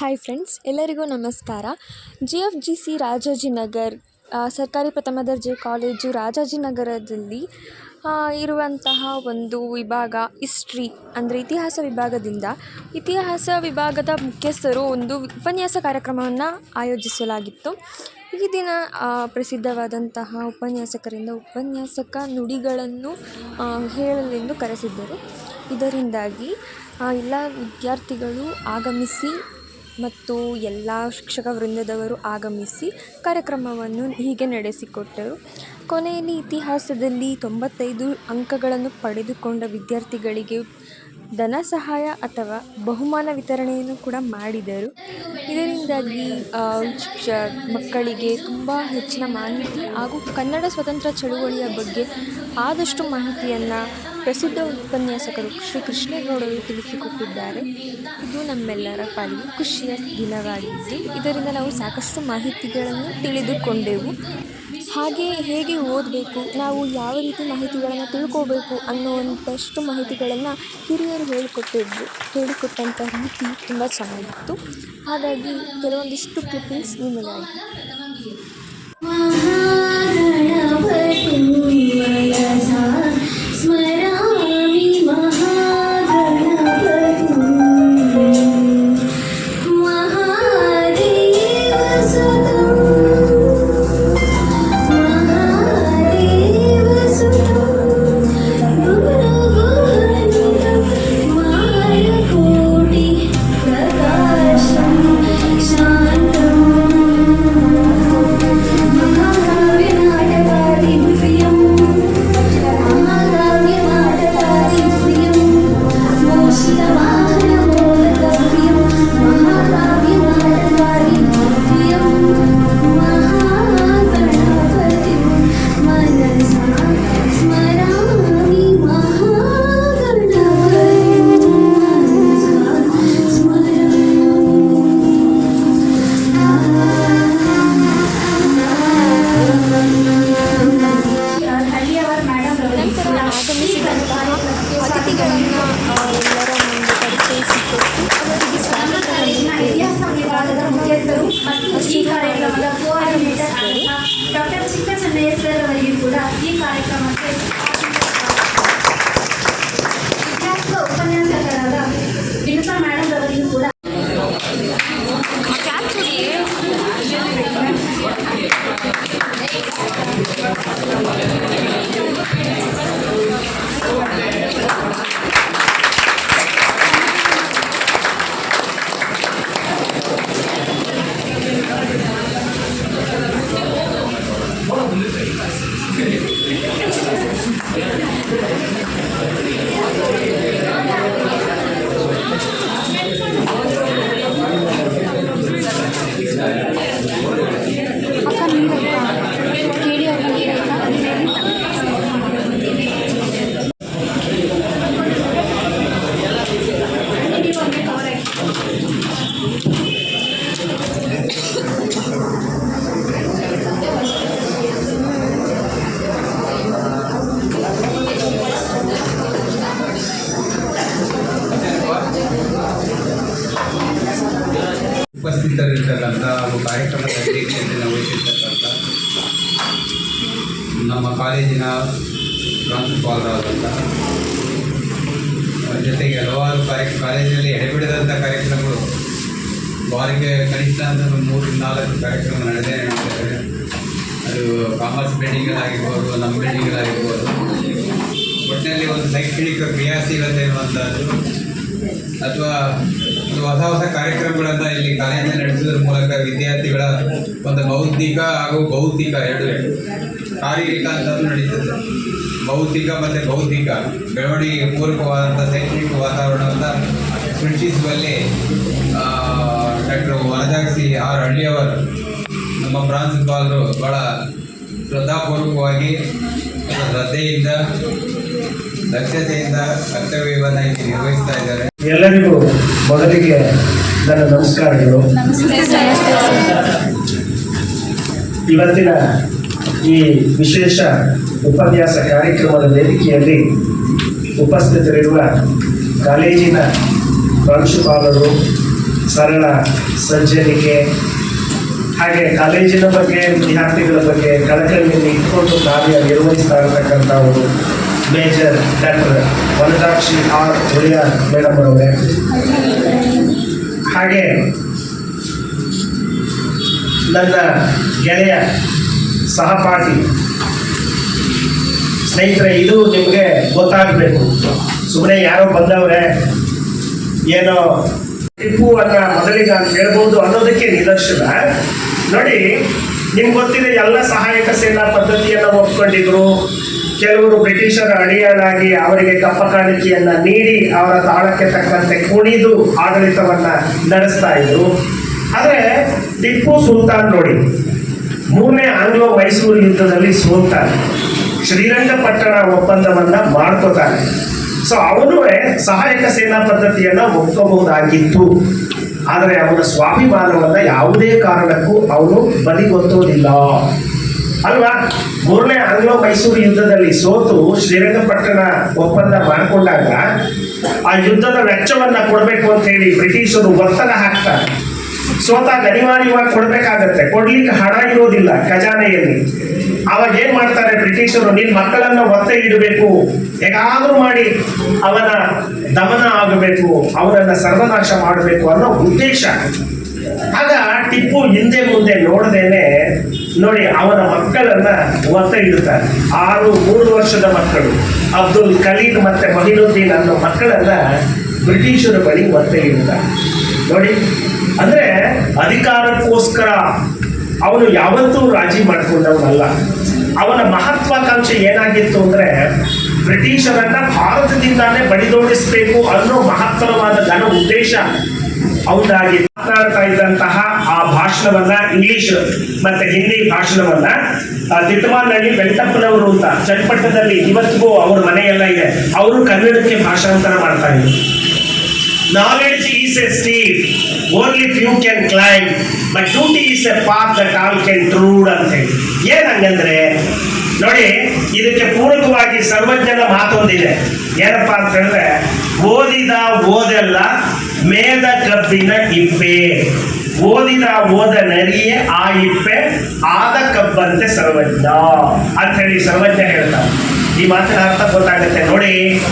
Hi friends ಎಲ್ಲರಿಗೂ ನಮಸ್ಕಾರ. G F G C Rajajinagar ಸರ್ಕಾರಿ ಪ್ರಥಮ ದರ್ಜೆ ಕಾಲೇಜು ರಾಜಾಜಿನಗರದಲ್ಲಿ ಇರುವಂತಹ ಒಂದು ವಿಭಾಗ ಹಿಸ್ಟ್ರಿ ಅಂದರೆ ಇತಿಹಾಸ ವಿಭಾಗದಿಂದ, ಇತಿಹಾಸ ವಿಭಾಗದ ಮುಖ್ಯಸ್ಥರು ಒಂದು ಉಪನ್ಯಾಸ ಕಾರ್ಯಕ್ರಮವನ್ನು ಆಯೋಜಿಸಲಾಗಿತ್ತು. ಈ ದಿನ ಪ್ರಸಿದ್ಧವಾದಂತಹ ಉಪನ್ಯಾಸಕರಿಂದ ಉಪನ್ಯಾಸಕ ನುಡಿಗಳನ್ನು ಹೇಳಲೆಂದು ಕರೆಸಿದ್ದರು. ಇದರಿಂದಾಗಿ ಎಲ್ಲ ವಿದ್ಯಾರ್ಥಿಗಳು ಆಗಮಿಸಿ ಮತ್ತು ಎಲ್ಲ ಶಿಕ್ಷಕ ವೃಂದದವರು ಆಗಮಿಸಿ ಕಾರ್ಯಕ್ರಮವನ್ನು ಹೀಗೆ ನಡೆಸಿಕೊಟ್ಟರು. ಕೊನೆಯಲ್ಲಿ ಇತಿಹಾಸದಲ್ಲಿ ತೊಂಬತ್ತೈದು ಅಂಕಗಳನ್ನು ಪಡೆದುಕೊಂಡ ವಿದ್ಯಾರ್ಥಿಗಳಿಗೆ ಧನ ಸಹಾಯ ಅಥವಾ ಬಹುಮಾನ ವಿತರಣೆಯನ್ನು ಕೂಡ ಮಾಡಿದರು. ಇದರಿಂದಾಗಿ ಶಿಕ್ಷ, ಮಕ್ಕಳಿಗೆ ತುಂಬ ಹೆಚ್ಚಿನ ಮಾಹಿತಿ ಹಾಗೂ ಕನ್ನಡ ಸ್ವತಂತ್ರ ಚಳುವಳಿಯ ಬಗ್ಗೆ ಆದಷ್ಟು ಮಾಹಿತಿಯನ್ನು ಪ್ರಸಿದ್ಧ ಉಪನ್ಯಾಸಕರು ಶ್ರೀ ಕೃಷ್ಣೇಗೌಡರು ತಿಳಿಸಿಕೊಟ್ಟಿದ್ದಾರೆ ಇದು ನಮ್ಮೆಲ್ಲರ ಪಾಲಿಗೆ ಖುಷಿಯ ದಿನವಾಗಿದ್ದು, ಇದರಿಂದ ನಾವು ಸಾಕಷ್ಟು ಮಾಹಿತಿಗಳನ್ನು ತಿಳಿದುಕೊಂಡೆವು. ಹಾಗೆ ಹೇಗೆ ಓದಬೇಕು, ನಾವು ಯಾವ ರೀತಿ ಮಾಹಿತಿಗಳನ್ನು ತಿಳ್ಕೋಬೇಕು ಅನ್ನುವಂಥಷ್ಟು ಮಾಹಿತಿಗಳನ್ನು ಹಿರಿಯರು ಹೇಳಿಕೊಟ್ಟಿದ್ರು ಹೇಳಿಕೊಟ್ಟಂಥ ರೀತಿ ತುಂಬ ಚೆನ್ನಾಗಿತ್ತು. ಹಾಗಾಗಿ ಕೆಲವೊಂದಿಷ್ಟು ಕ್ಲಿಪ್ಪಿಂಗ್ಸ್ ನಿಮಗಾಗಿ. ಜೊತೆಗೆ ಹಲವಾರು ಕಾರ್ಯ, ಕಾಲೇಜಿನಲ್ಲಿ ಎಡೆಬಿಡದಂಥ ಕಾರ್ಯಕ್ರಮಗಳು ವಾರಿಗೆ ಕನಿಷ್ಠ ಅಂತ ಒಂದು ಮೂರು ನಾಲ್ಕು ಕಾರ್ಯಕ್ರಮ ನಡೆದೇ ನಡೀತದೆ ಅದು ಕಾಮರ್ಸ್ ಬಿಲ್ಡಿಂಗಲ್ಲಾಗಿರ್ಬೋದು ನಮ್ಮ ಬಿಲ್ಡಿಂಗ್ಗಳಾಗಿರ್ಬೋದು ಒಟ್ಟಿನಲ್ಲಿ ಒಂದು ಶೈಕ್ಷಣಿಕ ಕ್ರಿಯಾಶೀಲತೆ ಇರುವಂಥದ್ದು ಅಥವಾ ಒಂದು ಹೊಸ ಹೊಸ ಕಾರ್ಯಕ್ರಮಗಳನ್ನು ಇಲ್ಲಿ ಕಾಲೇಜಿನಲ್ಲಿ ನಡೆಸೋದ್ರ ಮೂಲಕ ವಿದ್ಯಾರ್ಥಿಗಳ ಒಂದು ಬೌದ್ಧಿಕ ಹಾಗೂ ಭೌತಿಕ ಎರಡು ಶಾರೀರಿಕ ಅಂತಲೂ ನಡೀತದೆ. ಭೌತಿಕ ಮತ್ತು ಬೌದ್ಧಿಕ ಬೆಳವಣಿಗೆಗೆ ಪೂರಕವಾದಂಥ ಶೈಕ್ಷಣಿಕ ವಾತಾವರಣವನ್ನು ಸೃಷ್ಟಿಸುವಲ್ಲಿ ಡಾಕ್ಟರ್ ವನಜಾಕ್ಷಿ ಆರ್ ಹಳ್ಳಿಯವರು ನಮ್ಮ ಪ್ರಾಂಶುಪಾಲರು ಭಾಳ ಶ್ರದ್ಧಾಪೂರ್ವಕವಾಗಿ ಶ್ರದ್ಧೆಯಿಂದ ದಕ್ಷತೆಯಿಂದ ಕರ್ತವ್ಯವನ್ನು ಇಲ್ಲಿ ನಿರ್ವಹಿಸ್ತಾ ಇದ್ದಾರೆ. ಎಲ್ಲರಿಗೂ ಮೊದಲಿಗೆ ನನ್ನ ನಮಸ್ಕಾರಗಳು. ಇವತ್ತಿನ ಈ ವಿಶೇಷ ಉಪನ್ಯಾಸ ಕಾರ್ಯಕ್ರಮದ ವೇದಿಕೆಯಲ್ಲಿ ಉಪಸ್ಥಿತರಿರುವ ಕಾಲೇಜಿನ ಪ್ರಾಂಶುಪಾಲರು, ಸರಳ ಸಜ್ಜನಿಕೆ ಹಾಗೆ ಕಾಲೇಜಿನ ಬಗ್ಗೆ, ವಿದ್ಯಾರ್ಥಿಗಳ ಬಗ್ಗೆ ಕಳಕಳಿಯಲ್ಲಿ ಇಟ್ಕೊಂಡು ಕಾರ್ಯ ನಿರ್ವಹಿಸ್ತಾ ಇರತಕ್ಕಂಥವರು major doctor Vanadakshi R Oliyar madam ಅವರೇ. ಹಾಗೆ ನನ್ನ ಗೆಳೆಯ ಸಹಪಾಠಿ. ಸ್ನೇಹಿತರೆ, ಇದು ನಿಮಗೆ ಗೊತ್ತಾಗಬೇಕು. ಸುಮ್ಮನೆ ಯಾರೋ ಬಂದವ್ರೆ, ಏನೋ ಟಿಪ್ಪು ಅನ್ನ ಮೊದಲಿಗೆ ಅಂತ ಹೇಳ್ಬೋದು ಅನ್ನೋದಕ್ಕೆ ನಿದರ್ಶನ. ನೋಡಿ, ನಿಮ್ಗೆ ಗೊತ್ತಿದೆ, ಎಲ್ಲ ಸಹಾಯಕ ಸೇನಾ ಪದ್ಧತಿಯನ್ನ ಒಪ್ಕೊಂಡಿದ್ರು. ಕೆಲವರು ಬ್ರಿಟಿಷರ ಅಡಿಯಾಳಾಗಿ ಅವರಿಗೆ ಕಪ್ಪ ಕಾಣಿಕೆಯನ್ನು ನೀಡಿ ಅವರ ತಾಳಕ್ಕೆ ತಕ್ಕಂತೆ ಕುಣಿದು ಆಡಳಿತವನ್ನ ನಡೆಸ್ತಾ ಇದ್ರು. ಆದರೆ, ಟಿಪ್ಪು ಸುಲ್ತಾನ್ ನೋಡಿ ಮೂರನೇ ಆಂಗ್ಲೋ ಮೈಸೂರು ಯುದ್ಧದಲ್ಲಿ ಸೋತಾನೆ ಶ್ರೀರಂಗಪಟ್ಟಣ ಒಪ್ಪಂದವನ್ನ ಮಾಡ್ಕೋತಾನೆ. ಸೊ ಅವನು ಸಹಾಯಕ ಸೇನಾ ಪದ್ಧತಿಯನ್ನ ಒಪ್ಕೋಬಹುದಾಗಿತ್ತು. ಆದರೆ ಅವನ ಸ್ವಾಭಿಮಾನವನ್ನ ಯಾವುದೇ ಕಾರಣಕ್ಕೂ ಅವನು ಬದಿಗೊತ್ತೋದಿಲ್ಲ ಅಲ್ವಾ? ಮೂರನೇ ಆಂಗ್ಲೋ ಮೈಸೂರು ಯುದ್ಧದಲ್ಲಿ ಸೋತು ಶ್ರೀರಂಗಪಟ್ಟಣ ಒಪ್ಪಂದ ಮಾಡಿಕೊಂಡಾಗ ಆ ಯುದ್ಧದ ವೆಚ್ಚವನ್ನ ಕೊಡಬೇಕು ಅಂತ ಹೇಳಿ ಬ್ರಿಟಿಷರು ಒತ್ತಡ ಹಾಕ್ತಾರೆ. ಸೋತಾಗ ಅನಿವಾರ್ಯವಾಗಿ ಕೊಡ್ಬೇಕಾಗತ್ತೆ. ಕೊಡ್ಲಿಕ್ಕೆ ಹಣ ಇರೋದಿಲ್ಲ ಖಜಾನೆಯಲ್ಲಿ. ಅವಾಗ ಏನ್ ಮಾಡ್ತಾರೆ ಬ್ರಿಟಿಷರು? ನಿನ್ ಮಕ್ಕಳನ್ನ ಒತ್ತೆ ಇಡಬೇಕು. ಹೇಗಾದ್ರೂ ಮಾಡಿ ಅವನ ದಮನ ಆಗಬೇಕು ಅವರನ್ನ ಸರ್ವನಾಶ ಮಾಡಬೇಕು ಅನ್ನೋ ಉದ್ದೇಶ. ಆಗ ಟಿಪ್ಪು ಹಿಂದೆ ಮುಂದೆ ನೋಡದೇನೆ, ನೋಡಿ ಅವನ ಮಕ್ಕಳನ್ನ ಒತ್ತೆ ಇಡುತ್ತಾರೆ. ಆರು, ಮೂರು ವರ್ಷದ ಮಕ್ಕಳು. ಅಬ್ದುಲ್ ಕಲೀಂ ಮತ್ತೆ ಮಹಿನುದ್ದೀನ್ ಅನ್ನೋ ಮಕ್ಕಳನ್ನ ಬ್ರಿಟಿಷರ ಬಳಿ ಒತ್ತೆ ಇಡುತ್ತಾರೆ. ನೋಡಿ ಅಂದ್ರೆ ಅಧಿಕಾರಕ್ಕೋಸ್ಕರ ಅವನು ಯಾವತ್ತೂ ರಾಜಿ ಮಾಡಿಕೊಂಡವನಲ್ಲ. ಅವನ ಮಹತ್ವಾಕಾಂಕ್ಷೆ ಏನಾಗಿತ್ತು ಅಂದ್ರೆ ಬ್ರಿಟಿಷರನ್ನ ಭಾರತದಿಂದಾನೇ ಬಡಿದೋಡಿಸಬೇಕು ಅನ್ನೋ ಮಹತ್ತರವಾದ ಜನ ಉದ್ದೇಶ ಅವನಾಗಿ ಮಾತನಾಡ್ತಾ ಇದ್ದಂತಹ ಆ ಭಾಷಣವನ್ನ ಇಂಗ್ಲಿಷ್ ಮತ್ತೆ ಹಿಂದಿ ಭಾಷಣವನ್ನ ಆ, ತಿಟ್ಟಮಾನಹಳ್ಳಿ ವೆಂಕಟಪ್ಪನವರು ಅಂತ ಚಟ್ಪಟ್ಟದಲ್ಲಿ ಇವತ್ತಿಗೂ ಅವ್ರ ಮನೆಯೆಲ್ಲ ಇದೆ. ಅವರು ಕನ್ನಡಕ್ಕೆ ಭಾಷಾಂತರ ಮಾಡ್ತಾ ಇದ್ರು. Knowledge is steep, only few can claim but duty is a path that all can tread ಅಂತ ಹೇಳಿ ಏನ್ ಹಂಗಂದ್ರೆ, ನೋಡಿ, ಇದಕ್ಕೆ ಪೂರಕವಾಗಿ ಸರ್ವಜ್ಞನ ಮಾತೊಂದಿದೆ ಏನಪ್ಪಾ ಅಂತ ಹೇಳಿದ್ರೆ, ಓದಿದ ಓದೆಲ್ಲ ಮೇದ ಕಬ್ಬಿನ ಇಪ್ಪೆ. ಓದಿದ ಓದ ನರಿಯೇ ಆ ಇಪ್ಪೆ, ಆದ ಕಬ್ಬಂತೆ ಸರ್ವಜ್ಞ. ಅಂತ ಹೇಳಿ ಸರ್ವಜ್ಞ ಹೇಳ್ತಾರೆ ಈ ಮಾತಿನ ಅರ್ಥ ಗೊತ್ತಾಗುತ್ತೆ. ನೋಡಿ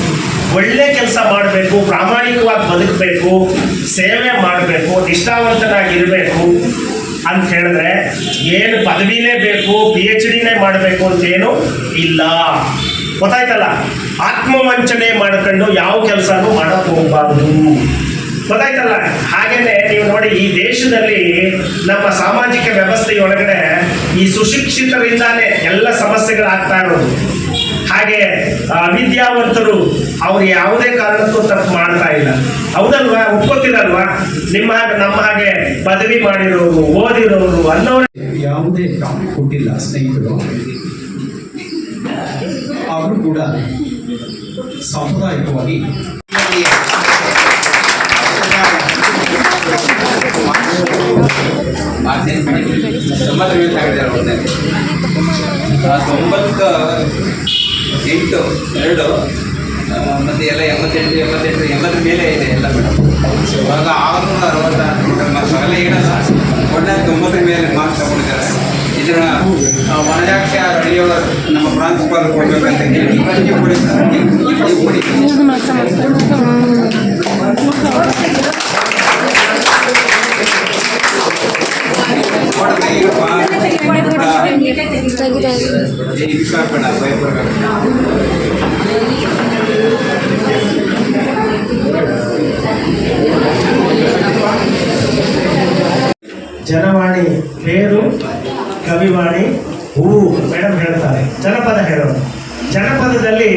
ಒಳ್ಳೆ ಕೆಲಸ ಮಾಡಬೇಕು, ಪ್ರಾಮಾಣಿಕವಾಗಿ ಬದುಕಬೇಕು, ಸೇವೆ ಮಾಡಬೇಕು ನಿಷ್ಠಾವಂತನಾಗಿರಬೇಕು ಅಂತ ಹೇಳಿದ್ರೆ ಏನು ಪದವಿನೇ ಬೇಕು ಪಿ ಎಚ್ ಡಿನೇ ಮಾಡಬೇಕು ಅಂತೇನು ಇಲ್ಲ. ಗೊತ್ತಾಯ್ತಲ್ಲ? ಆತ್ಮವಂಚನೆ ಮಾಡ್ಕೊಂಡು ಯಾವ ಕೆಲಸನೂ ಮಾಡಕ್ ಹೋಗಬಾರ್ದು. ಗೊತ್ತಾಯ್ತಲ್ಲ? ಹಾಗೇನೆ ನೀವು ನೋಡಿ, ಈ ದೇಶದಲ್ಲಿ ನಮ್ಮ ಸಾಮಾಜಿಕ ವ್ಯವಸ್ಥೆಯೊಳಗಡೆ ಈ ಸುಶಿಕ್ಷಿತರಿಂದಾನೇ ಎಲ್ಲ ಸಮಸ್ಯೆಗಳಾಗ್ತಾ ಇರೋದು. ಹಾಗೆ ವಿದ್ಯಾವಂತರು ಅವಿದ್ಯಾವಂತರು ಅವ್ರು ಯಾವುದೇ ಕಾರಣಕ್ಕೂ ತಪ್ಪು ಮಾಡ್ತಾ ಇಲ್ಲ. ಹೌದಲ್ವಾ? ಒಪ್ಕೋತಿರಲ್ವಾ? ನಿಮ್ಮ ಹಾಗೆ ನಮ್ಮ ಹಾಗೆ ಪದವಿ ಮಾಡಿರೋರು ಓದಿರೋರು ಅನ್ನೋರು ಯಾವುದೇ ಟಾಪಿಕ್ ಕೊಟ್ಟಿಲ್ಲ ಸ್ನೇಹಿತರು. ಅವರು ಕೂಡ ಸಾಂಪ್ರದಾಯಿಕವಾಗಿ ತೊಂಬತ್ತು ಎಂಟು ಎರಡು ಮತ್ತು ಎಲ್ಲ ಎಂಬತ್ತೆಂಟು ಎಂಬತ್ತೆಂಟು ಎಂಬತ್ತ ಮೇಲೆ ಇದೆ ಎಲ್ಲ ಮೇಡಮ್. ಇವಾಗ ಆರುನೂರ ಅರವತ್ತಾರು ಮಾರ್ಕ್ಸ್ ಅವೆಲ್ಲ ಒಳ್ಳೆ ತೊಂಬತ್ತರ ಮೇಲೆ ಮಾರ್ಕ್ಸ್ ತಗೊಂಡಿದ್ದಾರೆ. ಆ, ವನಜಾಕ್ಷ ಅಡಿಯವರು ನಮ್ಮ ಪ್ರಾಂಶುಪಾಲ್ ಕೊಡ್ಬೇಕಂತ ನೀವು ಜನವಾಣಿ ಬೇರು ಕವಿವಾಣಿ, ಹೂ ಮೇಡಮ್ ಹೇಳ್ತಾರೆ. ಜನಪದ ಹೇಳೋಣ. ಜನಪದದಲ್ಲಿ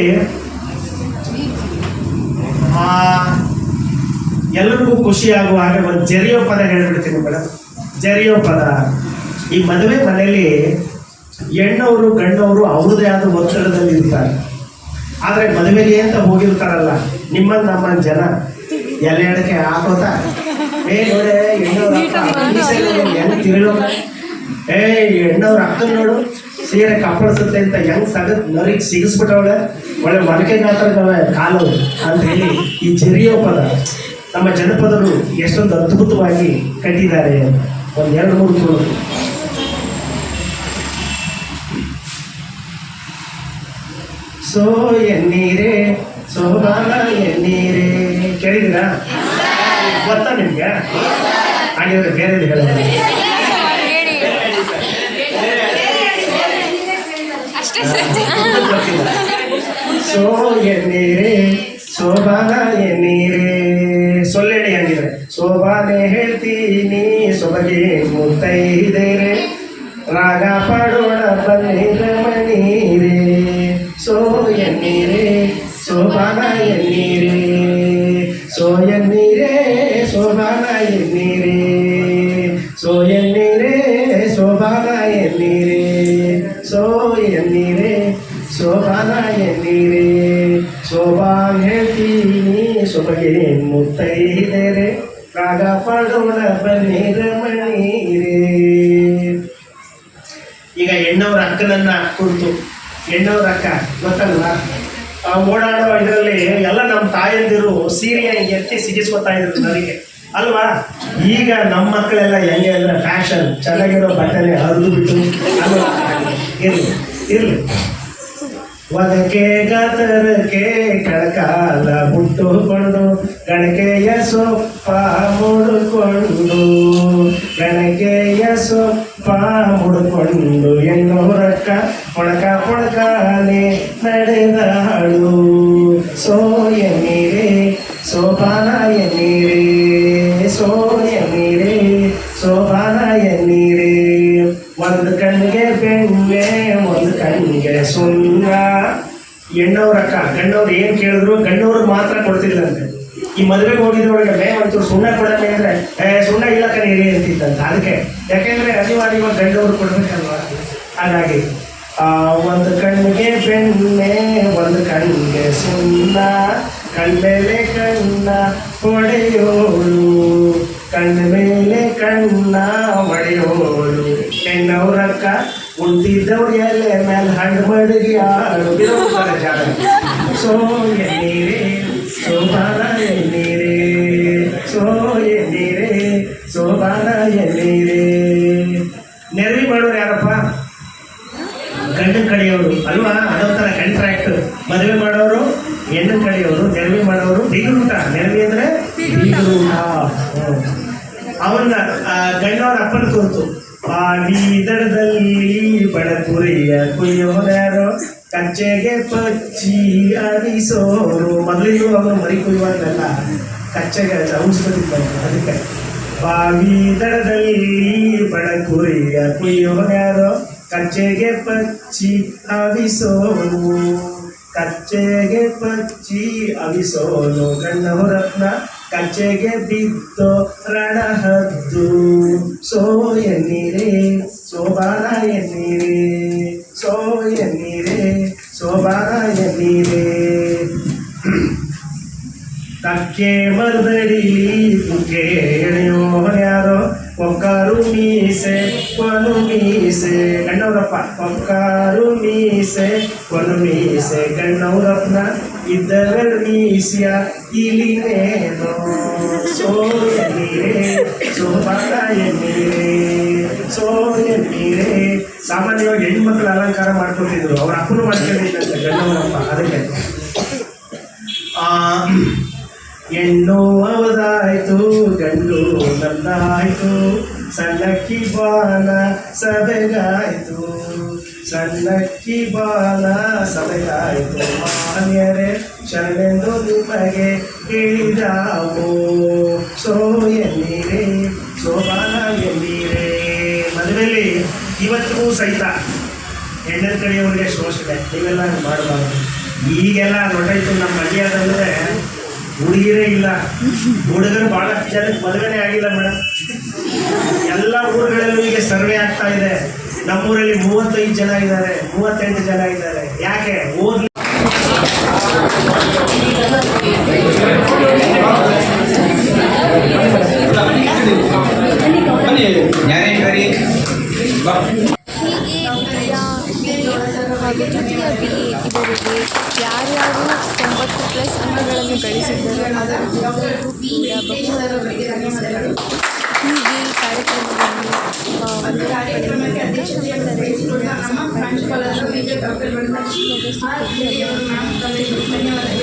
ಎಲ್ಲರಿಗೂ ಖುಷಿಯಾಗುವ ಹಾಗೆ ಒಂದು ಜರಿಯೋ ಪದ ಹೇಳ್ಬಿಡ್ತೀನಿ ಮೇಡಮ್ ಜರಿಯೋ ಪದ. ಈ ಮದುವೆ ಮನೆಯಲ್ಲಿ ಹೆಣ್ಣವರು ಗಂಡವರು ಅವ್ರದೇ ಆದ ಒತ್ತಡದಲ್ಲಿ ಇರ್ತಾರೆ. ಆದರೆ ಮದುವೆಗೆ ಅಂತ ಹೋಗಿರ್ತಾರಲ್ಲ ನಿಮ್ಮ ನಮ್ಮ ಜನ ಎಲೆ ಅಡಕೆ ಹಾಕೋತ ಏ ನೋಡೆ ಹೆಣ್ಣವ್ರ ತಿರುಳೋ ಏ ಹೆಣ್ಣವ್ರ ಅಕ್ಕನ ನೋಡು ಸೀರೆ ಕಾಪಾಡಿಸುತ್ತೆ ಅಂತ ಹೆಂಗ್ ಸಗತ್ ನರಿಗೆ ಸಿಗಿಸ್ಬಿಟ್ಟವಳೆ ಒಳ್ಳೆ ಮಡಕೆ ಗಾತ್ರದವ ಕಾಲು ಅಂತ ಹೇಳಿ ಈ ಜರಿಯೋ ಪದ ನಮ್ಮ ಜನಪದರು ಎಷ್ಟೊಂದು ಅದ್ಭುತವಾಗಿ ಕಟ್ಟಿದ್ದಾರೆ ಒಂದು ಎರಡು ಮೂರು ಸೋ ಎನ್ನೀರೇ ಸೋಬಾನ ಎನ್ನೀರೇ. ಕೇಳಿದ್ದೀರಾ? ಗೊತ್ತಾ ನಿಮ್ಗೆ? ಹಾಗಿದ್ರೆ ಬೇರೆ ಹೇಳಿ ಸೋ ಎನ್ನೀರೇ ಸೋಬಾನ ಎನ್ನೀರೇ. ಸೊಲ್ಲೇಳಿ ಹಂಗಿದ್ರೆ ಸೋಬಾನೆ ಹೇಳ್ತೀನಿ ಸೊಬಗೆ ಮುತ್ತೈದೇರೆ. ರಾಗ ಪಾಡೋಣ ಬನ್ನಿರ ಮಣೀರೇ ಸೋ ಎನ್ನೀರೇ ಶೋಭಾನ ಎನ್ನೀರೇ ಸೋ ಎನ್ನೀರೇ ಶೋಭಾನ ಎನ್ನೀರೇ ಸೋ ಎನ್ನೀರೇ ಶೋಭಾನ ಎನ್ನೀರೇ ಸೋ ಎನ್ನೀರೇ ಶೋಭಾನ ಎನ್ನೀರೇ ಶೋಭಾ ಹೇಳ್ತೀನಿ ಸೊಬಗೆ ಮುತ್ತೈದರೆ ರಾಗ ಪಡೋಣ ಬನ್ನಿರ ಮಣೀರೇ ಈಗ ಹೆಣ್ಣವ್ರ ಅಕ್ಕನನ್ನ ಕುರಿತು ಹೆಣ್ಣವ್ರ ಅಕ್ಕ ಆ ಓಡಾಡೋ ಇದರಲ್ಲಿ ಎಲ್ಲ ನಮ್ಮ ತಾಯಂದಿರು ಸೀರೆ ಎತ್ತಿ ಸಿಗಿಸ್ಕೊತಾ ಇದ್ರು ನನಗೆ ಅಲ್ವಾ? ಈಗ ನಮ್ಮ ಮಕ್ಕಳೆಲ್ಲ ಹೆಂಗೆ ಅಂದ್ರೆ ಫ್ಯಾಷನ್ ಚೆನ್ನಾಗಿರೋ ಬಟ್ಟೆನೆ ಹರಿದು ಬಿಟ್ಟು ಅಲ್ವಾ? ಇರ್ಲಿ ಇರ್ಲಿ. ಒದಕೆ ಗತರಕ್ಕೆ ಕಳಕಾಲ ಹುಟ್ಟುಕೊಂಡು ಗಣಕೆಯ ಸೊಪ್ಪ ಮುಡುಕೊಂಡು ಗಣಕೆಯ ಸೊಪ್ಪ ಮುಡುಕೊಂಡು ಎನ್ನೂರಕ್ಕ ಪೊಣಕ ಪೊಣಕಾನೆ ನಡೆದಾಳು ಸೋ ಎನ್ನೀರೇ ಸೋಪಾನ ಮೊದಲು ಒಂದು ಕಣ್ಣಿಗೆ ಸುಣ್ಣ ಹೆಣ್ಣವ್ರ ಅಕ್ಕ ಗಂಡವ್ರು ಏನು ಕೇಳಿದ್ರು ಗಂಡವ್ರಿಗೆ ಮಾತ್ರ ಕೊಡ್ತಿದ್ಲಂತೆ. ಈ ಮದುವೆಗೆ ಹೋಗಿದ್ರೊಳಗೆ ಮೇ ಒಂಚೂರು ಸುಣ್ಣ ಕೊಡಕ್ಕೆ ಅಂದ್ರೆ, ಏ ಸುಣ್ಣ ಇಲ್ಲ ಕಣೀರಿ ಅಂತಿದ್ದಂತ ಅದಕ್ಕೆ, ಯಾಕೆಂದ್ರೆ ಅನಿವಾರ್ಯವಾಗಿ ಗಂಡವ್ರು ಕೊಡ್ಬೇಕಲ್ವಾ? ಹಾಗಾಗಿ ಒಂದು ಕಣ್ಣಿಗೆ ಬೆಣ್ಣೆ, ಒಂದು ಕಣ್ಣಿಗೆ ಸುಣ್ಣ ಕಣ್ಮೇಲೆ ಕಣ್ಣ ಹೊಡೆಯೋಳು, ಕಣ್ಣ ಮೇಲೆ ಕಣ್ಣ ಹೊಡೆಯೋಳು. ಹೆಣ್ಣವ್ರಕ್ಕ ಉಂಟಿದ್ದವ್ರು ಎಲೆ ಮೇಲೆ ಹಣ್ಣು ಮಾಡಿರಿ ಸೋ ಎನ್ನೀರೇ ಸೋಬಾನ ಎನ್ನೀರೇ ಸೋ ಎನ್ನೀರೇ ಸೋಬಾನ ಎನ್ನೀರೇ. ನೆರವಿ ಮಾಡೋರು ಯಾರಪ್ಪ? ಗಂಡನ ಕಡೆಯವರು. ಅಲ್ವಾ? ಅದೋ ಥರ ಕಾಂಟ್ರಾಕ್ಟ್ ಮದುವೆ ಮಾಡೋರು ಹೆಣ್ಣು ಕಡೆಯವರು ನೆರವಿ ಮಾಡೋರು ಬೀಗರೂಟ. ನೆರವಿ ಅಂದ್ರೆ ಬೀಗರೂಟ. ಅವನ್ನ ಗಂಡವ್ರ ಅಪ್ಪನ ಕುರಿತು ಆ ದಡದಲ್ಲಿ ಬಡಪುರಿಯ ಕುಯ್ಯೋರ್ಯಾರೋ ಕಚ್ಚೆಗೆ ಪಚ್ಚಿ ಅರಿಸೋರು. ಮೊದಲಿಗೂ ಅವರು ಮರಿ ಕುಯ್ಯುವಾಗಲೆಲ್ಲ ಕಚ್ಚೆಗೆ ಔಷಧಿ ಅದಕ್ಕೆ. ಬಾವಿ ದಡದಲ್ಲಿ ಬಡಕುರಿಯ ಕುಯ್ಯೋರ್ಯಾರೋ ಕಚ್ಚೆಗೆ ಪಚ್ಚಿ ಅವಿಸೋನು ಕಚ್ಚೆಗೆ ಪಚ್ಚಿ ಅವಿಸೋನು ಗಂಡವರತ್ನ ಕಚ್ಚೆಗೆ ಬಿದ್ದೋ ರಣಹದ್ದು. ಸೋಯ ನೀರೇ ಸೋಬಾನ ಎನ್ನೀರೇ, ಸೋಯ ನೀರೇ ಸೋಬಾನ ಎನ್ನೀರೇ. ತಕ್ಕೆ ಮರದಡಿಲಿ ತುಕ್ಕೆ ಯಾರೋ? ಒಕ್ಕರು ಮೀಸೆ, ಕೊನು ಮೀಸೆ. ಗಣ್ಣವರಪ್ಪ ಒಕ್ಕರು ಮೀಸೆ, ಕೊನು ಮೀಸೆ. ಗಣ್ಣವರಪ್ಪನ ಇದ್ದವೆರಡು ಮೀಸಿಯ ಇಲಿನೇನೋ ಸೋ ಎನ್ನೀರೇ ಸೋಬಾನ ಎನ್ನೀರೇ ಸೋ ಎನ್ನೀರೇ ಸಾಮಾನ್ಯವಾಗಿ ಹೆಣ್ಮಕ್ಳು ಅಲಂಕಾರ ಮಾಡ್ಕೊಂಡಿದ್ರು ಅವ್ರ ಅಪ್ಪನು ಮಾಡ್ಕೊಂಡಿದ್ದಂತೆ ಗಣ್ಣವರಪ್ಪ ಅದಕ್ಕೆ. ಹೆಣ್ಣು ಅವದಾಯ್ತು ಗಂಡು ನಂದಾಯ್ತು ಸಣ್ಣಕ್ಕಿ ಬಾಲ ಸಬೆಗಾಯ್ತು ಸಣ್ಣಕ್ಕಿ ಬಾಲ ಸಭೆಯಾಯಿತು ಮಾನ್ಯರೇ, ಶರಣೆಂದು ನಿಮಗೆ ಹೇಳಿದಾವು ಸೋ ಎಲ್ಲಿರೆ, ಸೋ ಬಾಲ ಎನ್ನೀರೇ ಮದುವೆಯಲ್ಲಿ ಇವತ್ತಿಗೂ ಸಹಿತ ಹೆಣ್ಣು ಕಡೆಯವರಿಗೆ ಶೋಷಣೆ. ಇವೆಲ್ಲ ಮಾಡಬಾರ್ದು. ಈಗೆಲ್ಲ ನೋಡಾಯ್ತು ನಮ್ಮ ಮಂಡ್ಯದಂದ್ರೆ ಹುಡುಗಿರೇ ಇಲ್ಲ. ಹುಡುಗರು ಬಹಳಷ್ಟು ಜನಕ್ಕೆ ಮದುವೆನೇ ಆಗಿಲ್ಲ ಮೇಡಮ್ ಎಲ್ಲ ಊರುಗಳಲ್ಲೂ ಈಗ ಸರ್ವೆ ಆಗ್ತಾ ಇದೆ. ನಮ್ಮೂರಲ್ಲಿ ಮೂವತ್ತೈದು ಜನ ಇದ್ದಾರೆ ಮೂವತ್ತೆಂಟು ಜನ ಇದ್ದಾರೆ. ಯಾಕೆ? ಓದ್ಲಿ ಜ್ಞಾನೇಶ್ವರಿ. ಬಾ. ಹೀಗೆ ದ್ವಿತೀಯ ಬಿ ಹಾಗೂ ತೃತೀಯ ಬಿ ಇವರಿಗೆ ಯಾರ್ಯಾರು ತೊಂಬತ್ತು ಪ್ಲಸ್ ಅಂಕಗಳನ್ನು ಗಳಿಸಿದ್ದಾರೋ ಅವರಿಗೆ ಎಲ್ಲರಿಗೂ para las rodillas, para perdonar, al que Dios, para